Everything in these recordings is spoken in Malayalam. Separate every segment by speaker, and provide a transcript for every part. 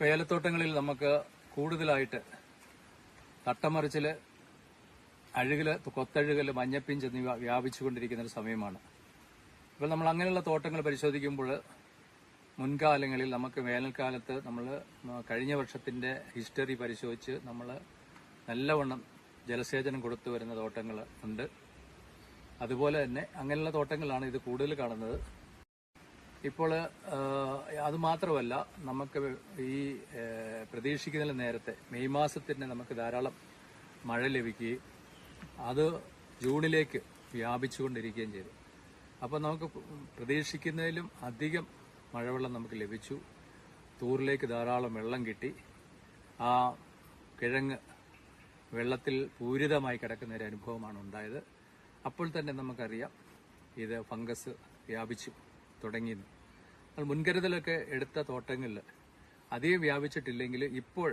Speaker 1: ഇപ്പൊ ഏലത്തോട്ടങ്ങളിൽ നമുക്ക് കൂടുതലായിട്ട് തട്ടമറിച്ചിൽ അഴുകൽ കൊത്തഴുകൽ മഞ്ഞപ്പിഞ്ച് എന്നിവ വ്യാപിച്ചുകൊണ്ടിരിക്കുന്ന ഒരു സമയമാണ്. ഇപ്പോൾ നമ്മൾ അങ്ങനെയുള്ള തോട്ടങ്ങൾ പരിശോധിക്കുമ്പോൾ മുൻകാലങ്ങളിൽ നമുക്ക് വേനൽക്കാലത്ത് നമ്മൾ കഴിഞ്ഞ വർഷത്തിന്റെ ഹിസ്റ്ററി പരിശോധിച്ച് നമ്മൾ നല്ലവണ്ണം ജലസേചനം കൊടുത്തു വരുന്ന തോട്ടങ്ങൾ ഉണ്ട്. അതുപോലെ തന്നെ അങ്ങനെയുള്ള തോട്ടങ്ങളാണ് ഇത് കൂടുതൽ കാണുന്നത്. ഇപ്പോൾ അത് മാത്രമല്ല നമുക്ക് ഈ പ്രതീക്ഷിക്കുന്ന നേരത്തെ മെയ് മാസത്തിന് നമുക്ക് ധാരാളം മഴ ലഭിക്കുകയും അത് ജൂണിലേക്ക് വ്യാപിച്ചുകൊണ്ടിരിക്കുകയും ചെയ്തു. അപ്പോൾ നമുക്ക് പ്രതീക്ഷിക്കുന്നതിലും അധികം മഴവെള്ളം നമുക്ക് ലഭിച്ചു. തൂറിലേക്ക് ധാരാളം വെള്ളം കിട്ടി. ആ കിഴങ്ങ് വെള്ളത്തിൽ പൂരിതമായി കിടക്കുന്ന ഒരു അനുഭവമാണ് ഉണ്ടായത്. അപ്പോൾ തന്നെ നമുക്കറിയാം ഇത് ഫംഗസ് വ്യാപിച്ചു. തുടങ്ങിയെന്ന് അത് മുൻകരുതലൊക്കെ എടുത്ത തോട്ടങ്ങളിൽ അതേ വ്യാപിച്ചിട്ടില്ലെങ്കിൽ ഇപ്പോൾ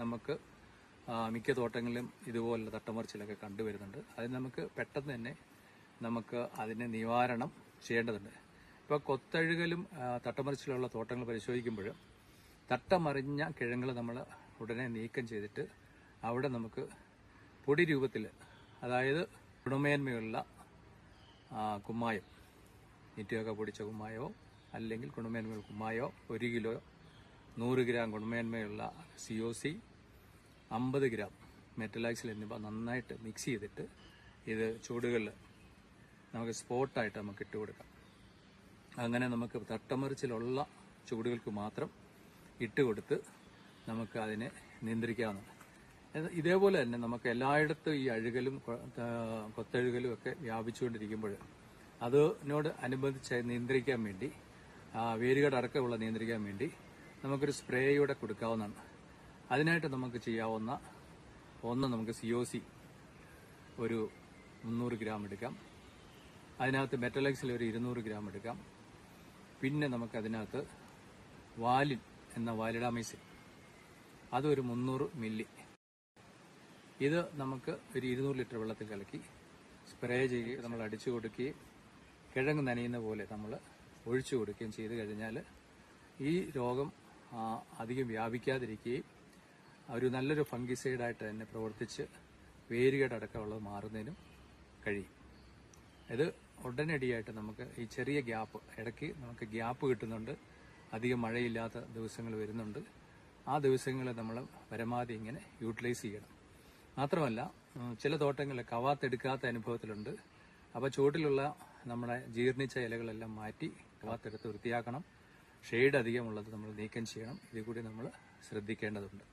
Speaker 1: നമുക്ക് മിക്ക തോട്ടങ്ങളിലും ഇതുപോലുള്ള തട്ടമറിച്ചിലൊക്കെ കണ്ടുവരുന്നുണ്ട്. അതിന് നമുക്ക് പെട്ടെന്ന് തന്നെ നമുക്ക് അതിനെ നിവാരണം ചെയ്യേണ്ടതുണ്ട്. ഇപ്പോൾ കൊത്തഴുകലും തട്ടമറിച്ചിലുള്ള തോട്ടങ്ങൾ പരിശോധിക്കുമ്പോൾ തട്ടമറിഞ്ഞ കിഴങ്ങൾ നമ്മൾ ഉടനെ നീക്കം ചെയ്തിട്ട് അവിടെ നമുക്ക് പൊടി രൂപത്തിൽ അതായത് ഗുണമേന്മയുള്ള കുമ്മായം നീറ്റുകയൊക്കെ പൊടിച്ച കുമ്മായോ അല്ലെങ്കിൽ ഗുണമേന്മയുള്ള കുമ്മായോ ഒരു കിലോ നൂറ് ഗ്രാം ഗുണമേന്മയുള്ള സി ഒ സി അമ്പത് ഗ്രാം മെറ്റലാക്സിൽ എന്നിവ നന്നായിട്ട് മിക്സ് ചെയ്തിട്ട് ഇത് ചൂടുകളിൽ നമുക്ക് സ്പോട്ടായിട്ട് നമുക്ക് ഇട്ട് കൊടുക്കാം. അങ്ങനെ നമുക്ക് തട്ടമറിച്ചിലുള്ള ചൂടുകൾക്ക് മാത്രം ഇട്ട് കൊടുത്ത് നമുക്ക് അതിനെ നിയന്ത്രിക്കാവുന്നതാണ്. ഇതേപോലെ തന്നെ നമുക്ക് എല്ലായിടത്തും ഈ അഴുകലും കൊത്തഴുകലും ഒക്കെ വ്യാപിച്ചുകൊണ്ടിരിക്കുമ്പോൾ അതിനോട് അനുബന്ധിച്ച് നിയന്ത്രിക്കാൻ വേണ്ടി വേരുകട അടക്കമുള്ള നിയന്ത്രിക്കാൻ വേണ്ടി നമുക്കൊരു സ്പ്രേയൂടെ കൊടുക്കാവുന്നതാണ്. അതിനായിട്ട് നമുക്ക് ചെയ്യാവുന്ന ഒന്ന് നമുക്ക് സി ഒ സി ഒരു മുന്നൂറ് ഗ്രാം എടുക്കാം. അതിനകത്ത് മെറ്റലക്സിൽ ഒരു ഇരുന്നൂറ് ഗ്രാം എടുക്കാം. പിന്നെ നമുക്ക് അതിനകത്ത് വാലിൻ എന്ന വാലിഡാമൈസിൻ അതൊരു മുന്നൂറ് മില്ലി. ഇത് നമുക്ക് ഒരു ഇരുന്നൂറ് ലിറ്റർ വെള്ളത്തിൽ കലക്കി സ്പ്രേ ചെയ്യുകയും നമ്മൾ അടിച്ചു കൊടുക്കുകയും കിഴങ്ങ് നനയുന്ന പോലെ നമ്മൾ ഒഴിച്ചു കൊടുക്കുകയും ചെയ്തു കഴിഞ്ഞാൽ ഈ രോഗം അധികം വ്യാപിക്കാതിരിക്കുകയും ഒരു നല്ലൊരു ഫംഗിസൈഡായിട്ട് തന്നെ പ്രവർത്തിച്ച് വേരുകേടക്കമുള്ളത് മാറുന്നതിനും കഴിയും. ഇത് ഉടനടിയായിട്ട് നമുക്ക് ഈ ചെറിയ ഗ്യാപ്പ് ഇടയ്ക്ക് നമുക്ക് ഗ്യാപ്പ് കിട്ടുന്നുണ്ട്. അധികം മഴയില്ലാത്ത ദിവസങ്ങൾ വരുന്നുണ്ട്. ആ ദിവസങ്ങളിൽ നമ്മൾ പരമാവധി ഇങ്ങനെ യൂട്ടിലൈസ് ചെയ്യണം. മാത്രമല്ല ചില തോട്ടങ്ങളിൽ കവാത്തെടുക്കാത്ത അനുഭവത്തിലുണ്ട്. അപ്പോൾ ചുവട്ടിലുള്ള നമ്മുടെ ജീർണിച്ച ഇലകളെല്ലാം മാറ്റി കവാത്തെടുത്ത് വൃത്തിയാക്കണം. ഷെയ്ഡ് അധികമുള്ളത് നമ്മൾ നീക്കം ചെയ്യണം. ഇത് കൂടി നമ്മൾ ശ്രദ്ധിക്കേണ്ടതുണ്ട്.